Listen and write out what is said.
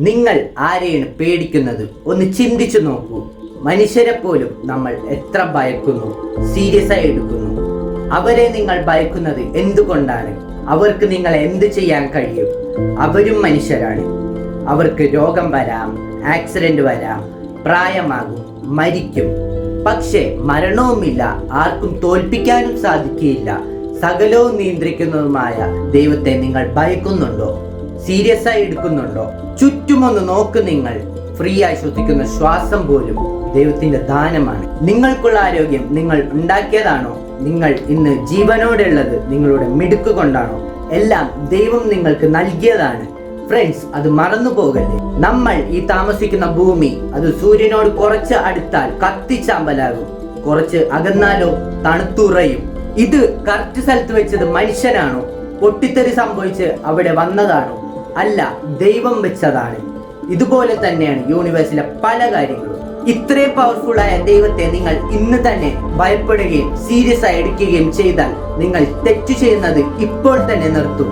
നിങ്ങൾ ആരെയാണ് പേടിക്കുന്നത്? ഒന്ന് ചിന്തിച്ചു നോക്കൂ. മനുഷ്യരെ പോലും നമ്മൾ എത്ര ഭയക്കുന്നു സീരിയസ് ആയി എടുക്കുന്നു. അവരെ നിങ്ങൾ ഭയക്കുന്നത് എന്തുകൊണ്ടാണ്? അവർക്ക് നിങ്ങൾ എന്ത് ചെയ്യാൻ കഴിയും? അവരും മനുഷ്യരാണ്. അവർക്ക് രോഗം വരാം ആക്സിഡന്റ് വരാം പ്രായമാകും മരിക്കും. പക്ഷേ മരണവുമില്ല ആർക്കും തോൽപ്പിക്കാനും സാധിക്കില്ല സകലവും നിയന്ത്രിക്കുന്നതുമായ ദൈവത്തെ നിങ്ങൾ ഭയക്കുന്നുണ്ടോ? സീരിയസ് ആയി എടുക്കുന്നുണ്ടോ? ചുറ്റുമൊന്ന് നോക്ക് നിങ്ങൾ. ഫ്രീ ആയി ശ്വസിക്കുന്ന ശ്വാസം പോലും ദൈവത്തിന്റെ ദാനമാണ്. നിങ്ങൾക്കുള്ള ആരോഗ്യം നിങ്ങൾ ഉണ്ടാക്കിയതാണോ? നിങ്ങൾ ഇന്ന് ജീവനോടെ ഉള്ളത് നിങ്ങളുടെ മിടുക്ക് കൊണ്ടാണോ? എല്ലാം ദൈവം നിങ്ങൾക്ക് നൽകിയതാണ്. ഫ്രണ്ട്സ് അത് മറന്നു പോകല്ലേ? നമ്മൾ ഈ താമസിക്കുന്ന ഭൂമി അത് സൂര്യനോട് കുറച്ച് അടുത്താൽ കത്തിച്ചാമ്പലാകും. കുറച്ച് അകന്നാലോ തണുത്തുറയും. ഇത് കറക്റ്റ് സ്ഥലത്ത് വെച്ചത് മനുഷ്യനാണോ? പൊട്ടിത്തെറി സംഭവിച്ച് അവിടെ വന്നതാണോ? അല്ല ദൈവം വെച്ചതാണ്. ഇതുപോലെ തന്നെയാണ് യൂണിവേഴ്സിലെ പല കാര്യങ്ങളും. ഇത്രയും പവർഫുൾ ആയ ദൈവത്തെ നിങ്ങൾ ഇന്ന് തന്നെ ഭയപ്പെടുകയും സീരിയസ് ആയി എടുക്കുകയും ചെയ്താൽ നിങ്ങൾ തെറ്റു ചെയ്യുന്നത് ഇപ്പോൾ തന്നെ നിർത്തും.